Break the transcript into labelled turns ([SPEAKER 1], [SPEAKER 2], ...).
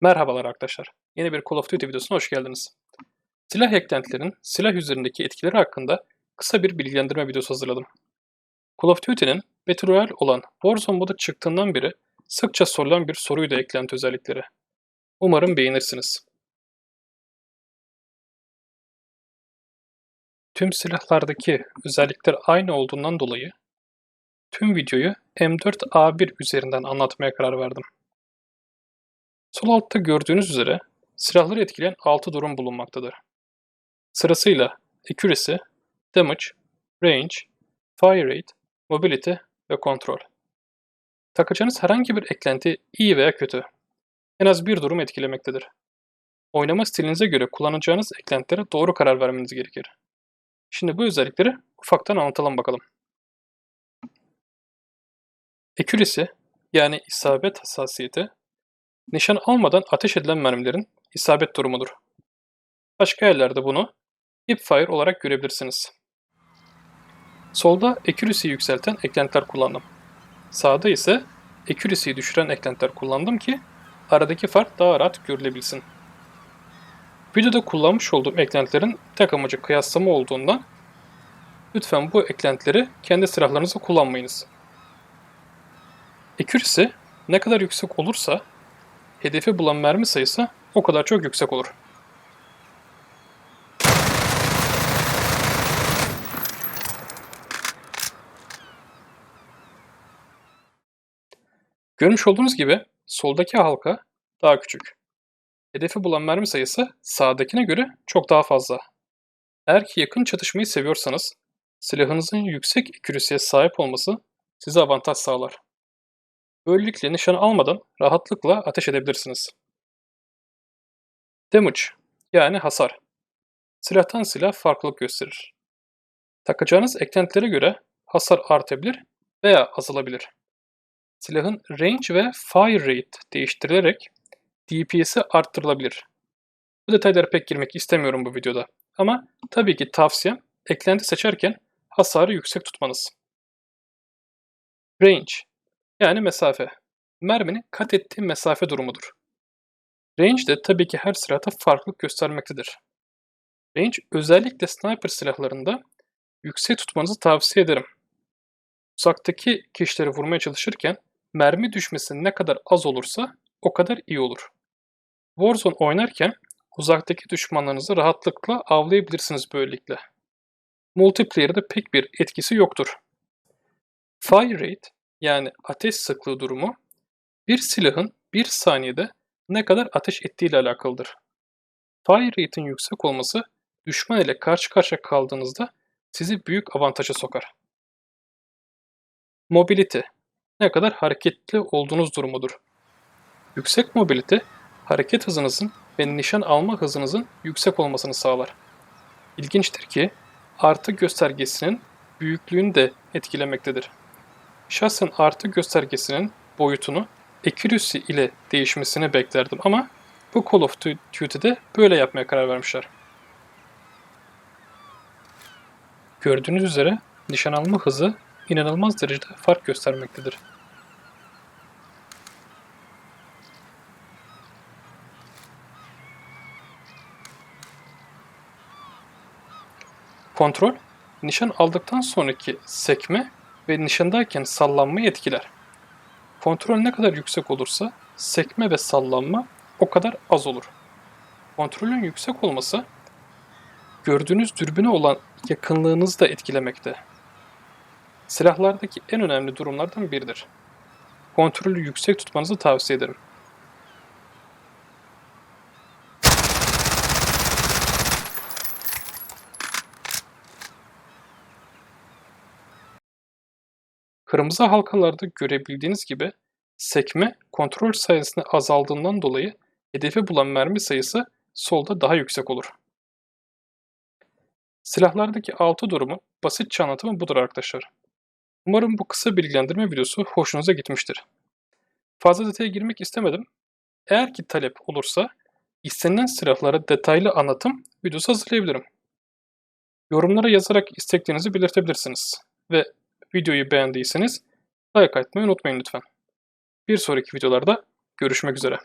[SPEAKER 1] Merhabalar arkadaşlar. Yeni bir Call of Duty videosuna hoş geldiniz. Silah eklentilerin silah üzerindeki etkileri hakkında kısa bir bilgilendirme videosu hazırladım. Call of Duty'nin Battle Royale olan Warzone modu çıktığından beri sıkça sorulan bir soruydu eklenti özellikleri. Umarım beğenirsiniz. Tüm silahlardaki özellikler aynı olduğundan dolayı tüm videoyu M4A1 üzerinden anlatmaya karar verdim. Sol altta gördüğünüz üzere silahları etkileyen 6 durum bulunmaktadır. Sırasıyla Accuracy, Damage, Range, Fire Rate, Mobility ve Control. Takacağınız herhangi bir eklenti iyi veya kötü. En az bir durum etkilemektedir. Oynama stilinize göre kullanacağınız eklentilere doğru karar vermeniz gerekir. Şimdi bu özellikleri ufaktan anlatalım bakalım. Accuracy yani isabet hassasiyeti Nişan almadan ateş edilen mermilerin isabet durumudur. Başka yerlerde bunu hipfire olarak görebilirsiniz. Solda accuracy'yi yükselten eklentiler kullandım. Sağda ise accuracy'yi düşüren eklentiler kullandım ki aradaki fark daha rahat görülebilsin. Videoda kullanmış olduğum eklentilerin tek amacı kıyaslama olduğundan lütfen bu eklentileri kendi silahlarınızda kullanmayınız. Accuracy ne kadar yüksek olursa hedefi bulan mermi sayısı o kadar çok yüksek olur. Görmüş olduğunuz gibi soldaki halka daha küçük. Hedefi bulan mermi sayısı sağdakine göre çok daha fazla. Eğer ki yakın çatışmayı seviyorsanız silahınızın yüksek accuracy'ye sahip olması size avantaj sağlar. Böylelikle nişan almadan rahatlıkla ateş edebilirsiniz. Damage yani hasar. Silahtan silah farklılık gösterir. Takacağınız eklentilere göre hasar artabilir veya azalabilir. Silahın range ve fire rate değiştirilerek DPS'i arttırılabilir. Bu detaylara pek girmek istemiyorum bu videoda. Ama tabii ki tavsiyem eklenti seçerken hasarı yüksek tutmanız. Range yani mesafe. Merminin kat ettiği mesafe durumudur. Range de tabii ki her silahta farklılık göstermektedir. Range özellikle sniper silahlarında yüksek tutmanızı tavsiye ederim. Uzaktaki kişileri vurmaya çalışırken mermi düşmesi ne kadar az olursa o kadar iyi olur. Warzone oynarken uzaktaki düşmanlarınızı rahatlıkla avlayabilirsiniz böylelikle. Multiplayer'da pek bir etkisi yoktur. Fire rate yani ateş sıklığı durumu bir silahın bir saniyede ne kadar ateş ettiği ile alakalıdır. Fire rate'in yüksek olması düşman ile karşı karşıya kaldığınızda sizi büyük avantaja sokar. Mobility ne kadar hareketli olduğunuz durumudur. Yüksek mobility hareket hızınızın ve nişan alma hızınızın yüksek olmasını sağlar. İlginçtir ki artı göstergesinin büyüklüğünü de etkilemektedir. Şahsen artı göstergesinin boyutunu accuracy ile değişmesini beklerdim ama bu Call of Duty'de böyle yapmaya karar vermişler. Gördüğünüz üzere nişan alma hızı inanılmaz derecede fark göstermektedir. Kontrol, nişan aldıktan sonraki sekme ve nişandayken sallanmayı etkiler. Kontrol ne kadar yüksek olursa sekme ve sallanma o kadar az olur. Kontrolün yüksek olması gördüğünüz dürbüne olan yakınlığınızı da etkilemekte. Silahlardaki en önemli durumlardan biridir. Kontrolü yüksek tutmanızı tavsiye ederim. Kırmızı halkalarda görebildiğiniz gibi sekme kontrol sayesinde azaldığından dolayı hedefi bulan mermi sayısı solda daha yüksek olur. Silahlardaki altı durumu basitçe anlatımı budur arkadaşlar. Umarım bu kısa bilgilendirme videosu hoşunuza gitmiştir. Fazla detaya girmek istemedim. Eğer ki talep olursa istenilen silahlara detaylı anlatım videosu hazırlayabilirim. Yorumlara yazarak isteklerinizi belirtebilirsiniz. Ve videoyu beğendiyseniz like atmayı unutmayın lütfen. Bir sonraki videolarda görüşmek üzere.